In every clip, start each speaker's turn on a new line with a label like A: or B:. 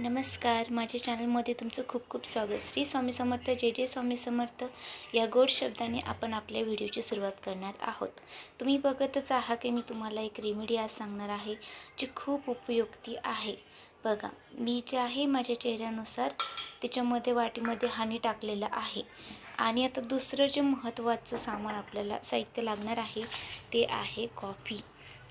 A: नमस्कार. माझ्या चॅनलमध्ये तुमचं खूप खूप स्वागत. श्री स्वामी समर्थ जे जे स्वामी समर्थ या गोड शब्दाने आपण आपल्या व्हिडिओची सुरुवात करणार आहोत. तुम्ही बघतच आहात की मी तुम्हाला एक रेमेडी आज सांगणार आहे जी खूप उपयुक्ती आहे. बघा मी जे आहे माझ्या चेहऱ्यानुसार त्याच्यामध्ये वाटीमध्ये हानी टाकलेलं आहे. आणि आता दुसरं जे महत्त्वाचं सामान आपल्याला साहित्य लागणार आहे ते आहे कॉफी.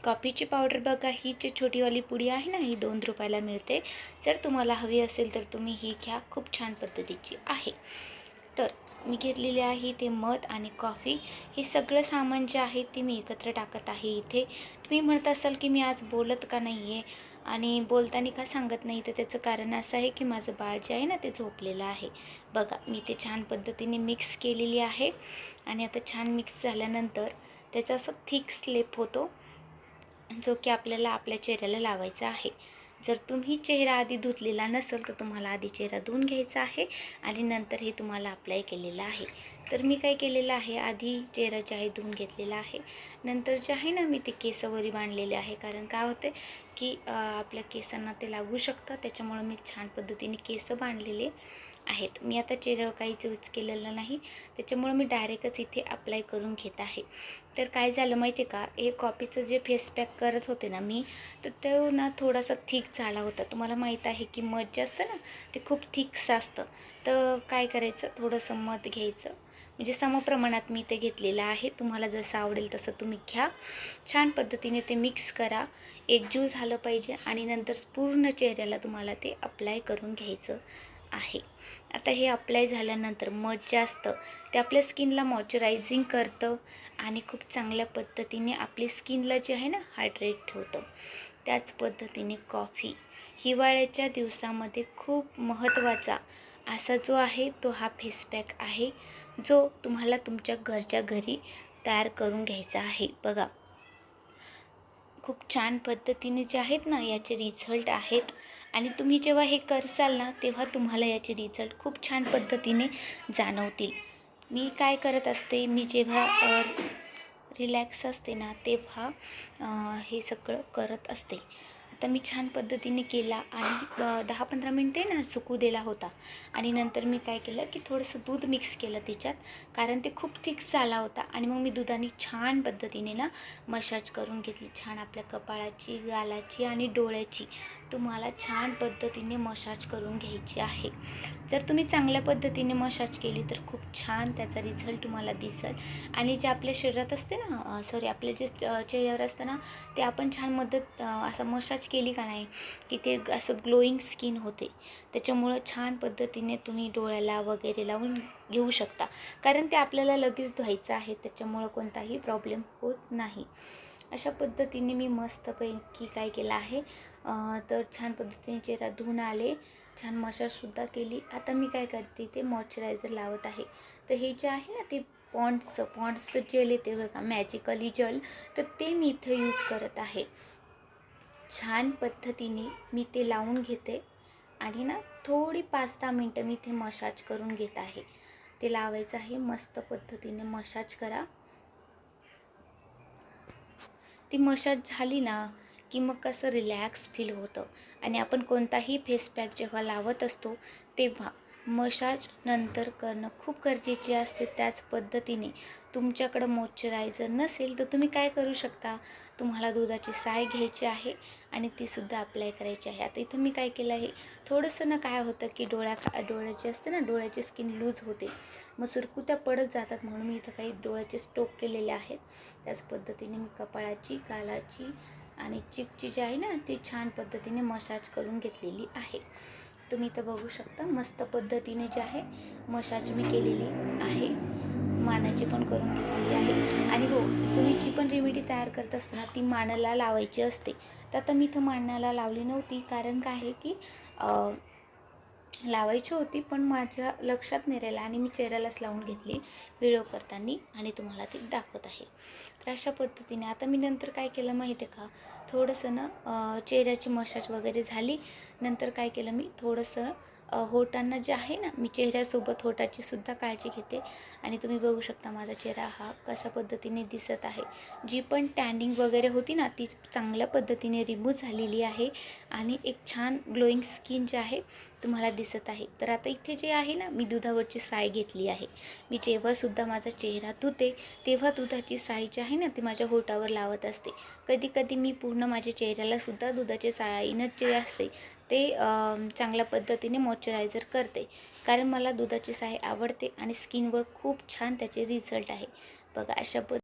A: कॉफीची पावडर बघा ही जी छोटीवाली पुडी आहे ना ही दोन रुपयाला मिळते. जर तुम्हाला हवी असेल तर तुम्ही ही घ्या खूप छान पद्धतीची आहे. तर मी घेतलेली आहे ते मध आणि कॉफी. हे सगळं सामान जे आहे ते मी एकत्र टाकत आहे इथे. तुम्ही म्हणत असाल की मी आज बोलत का नाही आहे आणि बोलताना का सांगत नाही? तर त्याचं कारण असं आहे की माझं बाळ जे आहे ना ते झोपलेलं आहे. बघा मी ते छान पद्धतीने मिक्स केलेली आहे. आणि आता छान मिक्स झाल्यानंतर त्याचा असं थिक स्लेप होतो. जो की आपल्याला आपल्या चेहऱ्याला लावायचा आहे. जर तुम्ही चेहरा आधी धुतलेला नसेल तर तुम्हाला आधी चेहरा धुवून घ्यायचा आहे आणि नंतर हे तुम्हाला अप्लाय केलेलं आहे. तर मी काय केलेलं आहे आधी चेहरा जे आहे धुवून घेतलेला आहे. नंतर जे आहे ना मी ते केसवरी बांधलेले आहे. कारण काय होते की आपल्या केसांना ते लागू शकतं. त्याच्यामुळं मी छान पद्धतीने केस बांधलेले. आहेत. मी आता चेहऱ्यावर काहीच यूज केलेलं नाही. त्याच्यामुळं मी डायरेक्टच इथे अप्लाय करून घेत आहे. तर काय झालं माहिती आहे का? हे कॉपीचं जे फेस पॅक करत होते ना मी तर तो ना थोडासा थिक झाला होता. तुम्हाला माहीत आहे की मध जे असतं ना ते खूप थिक्स असतं. तर काय करायचं? थोडंसं मध घ्यायचं. म्हणजे समप्रमाणात मी ते घेतलेलं आहे. तुम्हाला जसं आवडेल तसं तुम्ही घ्या. छान पद्धतीने ते मिक्स करा. एकजीव झालं पाहिजे आणि नंतर पूर्ण चेहऱ्याला तुम्हाला ते अप्लाय करून घ्यायचं. आहे. आता हे अप्लाय झाल्यानंतर मध जास्त ते आपल्या स्किनला मॉइश्चरायझिंग करतं आणि खूप चांगल्या पद्धतीने आपली स्किनला जे आहे ना हायड्रेट ठेवतं. त्याच पद्धतीने कॉफी हिवाळ्याच्या दिवसामध्ये खूप महत्त्वाचा असा जो आहे तो हा फेस पॅक आहे जो तुम्हाला तुमच्या घरच्या घरी तयार करून घ्यायचा आहे. बघा खूप छान पद्धतीने जे आहेत ना याचे रिझल्ट आहेत. आणि तुम्ही जेव्हा हे करसाल ना तेव्हा तुम्हाला याचे रिझल्ट खूप छान पद्धतीने जाणवतील. मी काय करत असते मी जेव्हा रिलॅक्स असते ना तेव्हा हे सगळं करत असते. आता मी छान पद्धतीने केला आणि दहा पंधरा मिनटे ना सुकू दिला होता. आणि नंतर मी काय केलं की थोडंसं दूध मिक्स केलं त्याच्यात कारण ते खूप थिक झाला होता. आणि मग मी दुधाने छान पद्धतीने ना मसाज करून घेतली. छान आपल्या कपाळाची गालाची आणि डोळ्याची. तुम्हाला छान पद्धतीने मसाज करून घ्यायची आहे. जर तुम्ही चांगल्या पद्धतीने मसाज केली तर खूप छान त्याचा रिझल्ट तुम्हाला दिसेल. आणि जे आपल्या शरीरात असते ना सॉरी आपले जे चेहऱ्यावर असतं ना ते आपण छान मदत असं मसाज केली का नाही की ते असं ग्लोईंग स्किन होते. त्याच्यामुळं छान पद्धतीने तुम्ही डोळ्याला वगैरे लावून घेऊ शकता. कारण ते आपल्याला लगेच धुवायचं आहे त्याच्यामुळं कोणताही प्रॉब्लेम होत नाही. अशा पद्धतीने मी मस्तपैकी काय केलं आहे तर छान पद्धतीने चेहरा धुवून आले छान मशाजसुद्धा केली. आता मी काय करते ते मॉइश्चरायझर लावत आहे. तर हे जे आहे ना ते पॉन्ड्सचं पॉन्ड्सचं जेल येते बघा मॅजिकली जेल तर ते मी इथं यूज करत आहे. छान पद्धतीने मी ते लावून घेते. आणि ना थोडी पाच दहा मिनटं मी ते मसाज करून घेत आहे. ते लावायचं आहे मस्त पद्धतीने मसाज करा. ती मसाज झाली ना की मग कसं रिलॅक्स फील होतं. आणि आपण कोणताही फेस पॅक जेव्हा लावत असतो तेव्हा मसाज नंतर करणं खूप गरजेचे असते त्याच पद्धतीने. तुमच्याकडं मॉइश्चरायझर नसेल तर तुम्ही काय करू शकता? तुम्हाला दुधाची साय घ्यायची आहे आणि तीसुद्धा अप्लाय करायची आहे. आता इथं मी काय केलं आहे? थोडंसं ना काय होतं की डोळ्या डोळ्याची असते ना डोळ्याची स्किन लूज होते. मग सुरकुत्या पडत जातात म्हणून मी इथं काही डोळ्याचे स्टोक केलेले आहेत. त्याच पद्धतीने मी कपाळाची गालाची आणि चिकची जी आहे ना ती छान पद्धतीने मसाज करून घेतलेली आहे. तुम्ही इथं बघू शकता मस्त पद्धतीने जे आहे मशाज मी केलेली आहे. मानाची पण करून घेतलेली आहे. आणि हो तुम्ही जी पण रेमेडी तयार करत असताना ती मानाला लावायची असते. तर आता मी इथं मानाला लावली नव्हती. कारण काय आहे की लावायची होती पण माझ्या लक्षात नाही राहिलं आणि मी चेहऱ्यालाच लावून घेतली. व्हिडिओ करताना आणि तुम्हाला ती दाखवत आहे. तर अशा पद्धतीने आता मी नंतर काय केलं माहिती आहे का? थोडंसं ना चेहऱ्याची मसाज वगैरे झाली. नंतर काय केलं मी? थोडंसं होटांना जे आहे ना मी चेहऱ्यासोबत होटाची सुद्धा काळजी घेते. आणि तुम्ही बघू शकता माझा चेहरा हा कशा पद्धतीने दिसत आहे. जी पण टॅनिंग वगैरे होती ना ती चांगल्या पद्धतीने रिमूव्ह झालेली आहे. आणि एक छान ग्लोईंग स्किन जे आहे तुम्हाला दिसत आहे. तर आता इथे जे आहे ना मी दुधावरची साय घेतली आहे. मी जेव्हासुद्धा माझा चेहरा धुते तेव्हा दुधाची साय जी आहे ना ती माझ्या होटावर लावत असते. कधी कधी मी पूर्ण माझ्या चेहऱ्यालासुद्धा दुधाचे साईनं जे असते ते चांगल्या पद्धतीने मॉइश्चरायझर करते. कारण मला दुधाची साय आवडते आणि स्किनवर खूप छान त्याचे रिझल्ट आहे. बघा अशा पद्ध